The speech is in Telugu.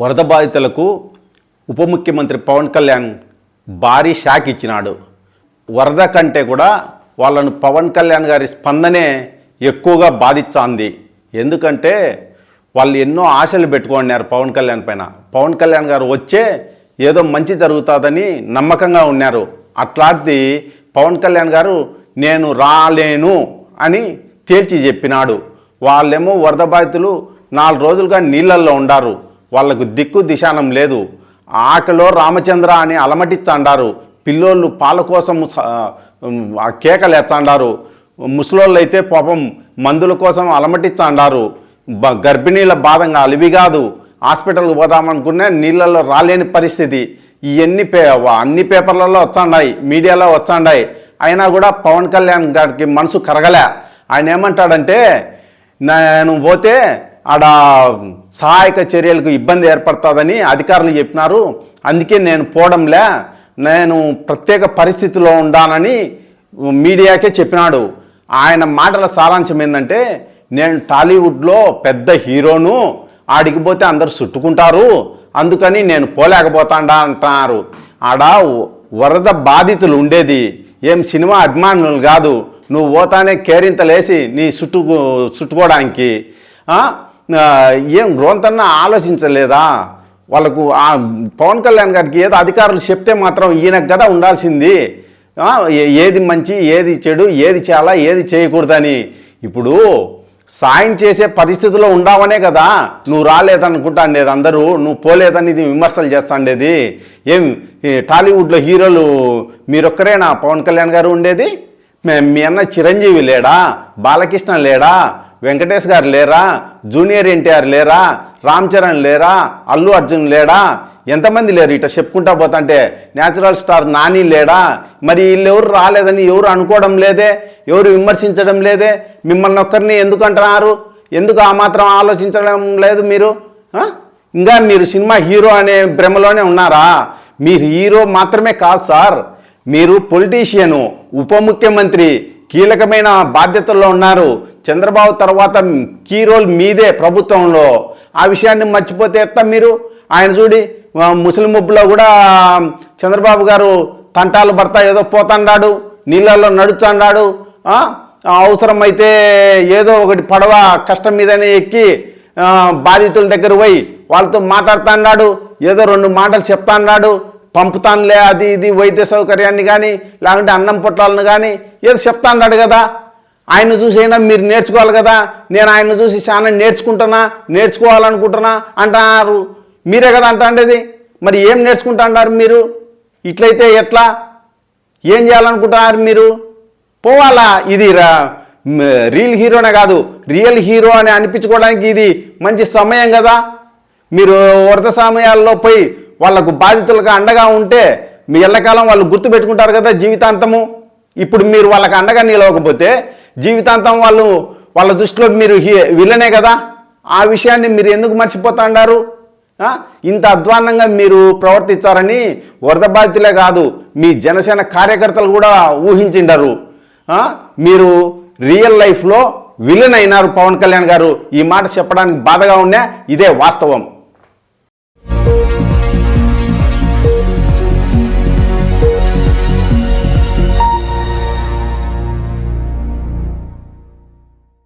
వరద బాధితులకు ఉప ముఖ్యమంత్రి పవన్ కళ్యాణ్ భారీ షాక్ ఇచ్చినాడు. వరద కంటే కూడా వాళ్ళను పవన్ కళ్యాణ్ గారి స్పందనే ఎక్కువగా బాధించాంది. ఎందుకంటే వాళ్ళు ఎన్నో ఆశలు పెట్టుకున్నారు పవన్ కళ్యాణ్ పైన. పవన్ కళ్యాణ్ గారు వచ్చే ఏదో మంచి జరుగుతుందని నమ్మకంగా ఉన్నారు. అట్లాంటిది పవన్ కళ్యాణ్ గారు నేను రాలేను అని తేల్చి చెప్పినాడు. వాళ్ళేమో వరద బాధితులు నాలుగు రోజులుగా నీళ్ళల్లో ఉండారు. వాళ్ళకు దిక్కు దిశానం లేదు. ఆకలో రామచంద్ర అని అలమటించండారు పిల్లోళ్ళు పాల కోసం స- ముసలోళ్ళైతే కేకలు ముసలోళ్ళు అయితే పాపం మందుల కోసం అలమటిస్తాండారు. బ గర్భిణీల బాధంగా అలివి కాదు. హాస్పిటల్కి పోదామనుకునే నీళ్ళల్లో రాలేని పరిస్థితి. ఇవన్నీ పే అన్ని పేపర్లలో వచ్చాండాయి మీడియాలో వచ్చాండాయి అయినా కూడా పవన్ కళ్యాణ్ గారికి మనసు కరగలే. ఆయన ఏమంటాడంటే నేను పోతే ఆడ సహాయక చర్యలకు ఇబ్బంది ఏర్పడుతుందని అధికారులు చెప్పినారు. అందుకే నేను పోవడంలే నేను ప్రత్యేక పరిస్థితిలో ఉండానని మీడియాకే చెప్పినాడు. ఆయన మాటల సారాంశం ఏంటంటే నేను టాలీవుడ్లో పెద్ద హీరోను ఆడికి పోతే అందరు చుట్టుకుంటారు అందుకని నేను పోలేకపోతాడా అంటున్నారు. ఆడ వరద బాధితులు ఉండేది ఏం సినిమా అభిమానులు కాదు నువ్వు పోతానే కేరింతలేసి నీ చుట్టు చుట్టుకోవడానికి ఏం రోంతన్నా ఆలోచించలేదా? వాళ్ళకు ఆ పవన్ కళ్యాణ్ గారికి ఏదో అధికారులు చెప్తే మాత్రం ఈయనకు కదా ఉండాల్సింది. ఏది మంచి ఏది చెడు ఏది చేయాలా ఏది చేయకూడదని. ఇప్పుడు సాయం చేసే పరిస్థితిలో ఉండవనే కదా. నువ్వు రాలేదనుకుంటాండేది అందరూ నువ్వు పోలేదని ఇది విమర్శలు చేస్తాండేది ఏం టాలీవుడ్లో హీరోలు మీరొక్కరేనా? పవన్ కళ్యాణ్ గారు ఉండేది? మే- మీ అన్న చిరంజీవి లేడా? బాలకృష్ణ లేడా? వెంకటేష్ గారు లేరా? జూనియర్ ఎన్టీఆర్ లేరా? రామ్ చరణ్ లేరా? అల్లు అర్జున్ లేడా? ఎంతమంది లేరు? ఇట చెప్పుకుంటా పోతుంటే న్యాచురల్ స్టార్ నాని లేడా? మరి వీళ్ళెవరు రాలేదని ఎవరు అనుకోవడం లేదే? ఎవరు విమర్శించడం లేదే? మిమ్మల్ని ఒక్కరిని ఎందుకు అంటున్నారు? ఎందుకు ఆ మాత్రం ఆలోచించడం లేదు మీరు? ఇంకా మీరు సినిమా హీరో అనే భ్రమలోనే ఉన్నారా? మీరు హీరో మాత్రమే కాదు సార్. మీరు పొలిటీషియను. ఉప ముఖ్యమంత్రి కీలకమైన బాధ్యతల్లో ఉన్నారు. చంద్రబాబు తర్వాత కీ రోల్ మీదే ప్రభుత్వంలో. ఆ విషయాన్ని మర్చిపోతే ఎట్లా మీరు? ఆయన చూడి ముస్లిం ముబ్బులో కూడా చంద్రబాబు గారు తంటాలు భర్త ఏదో పోతాండాడు నీళ్ళల్లో నడుచాండాడు అవసరమైతే ఏదో ఒకటి పడవ కష్టం మీదనే ఎక్కి బాధితుల దగ్గర పోయి వాళ్ళతో మాట్లాడుతున్నాడు ఏదో రెండు మాటలు చెప్తాన్నాడు పంపుతానులే అది ఇది వైద్య సౌకర్యాన్ని కానీ లేకుంటే అన్నం పొట్లాలను కానీ ఏదో చెప్తాన్నాడు కదా. ఆయన చూసి మీరు నేర్చుకోవాలి కదా. నేను ఆయన చూసి చాలా నేర్చుకుంటున్నా నేర్చుకోవాలనుకుంటున్నా అంటున్నారు మీరే కదా అంటాండేది. మరి ఏం నేర్చుకుంటా అన్నారు మీరు? ఇట్లయితే ఎట్లా? ఏం చేయాలనుకుంటున్నారు మీరు? పోవాలా? ఇది రా- రియల్ హీరోనే కాదు. రియల్ హీరో అని అనిపించుకోవడానికి ఇది మంచి సమయం కదా. మీరు వరద సమయాల్లో పోయి వాళ్ళకు బాధితులకు అండగా ఉంటే మీ ఎల్లకాలం వాళ్ళు గుర్తు పెట్టుకుంటారు కదా జీవితాంతము. ఇప్పుడు మీరు వాళ్ళకి అండగా నిలవకపోతే జీవితాంతం వాళ్ళు వాళ్ళ దృష్టిలో మీరు హీ- విలనే కదా. ఆ విషయాన్ని మీరు ఎందుకు మర్చిపోతాండారు? ఇంత అధ్వాన్నంగా మీరు ప్రవర్తించారని వరద బాధితులే కాదు మీ జనసేన కార్యకర్తలు కూడా ఊహించిండరు. మీరు రియల్ లైఫ్లో విలన్ అయినారు పవన్ కళ్యాణ్ గారు. ఈ మాట చెప్పడానికి బాధగా ఉన్నా ఇదే వాస్తవం.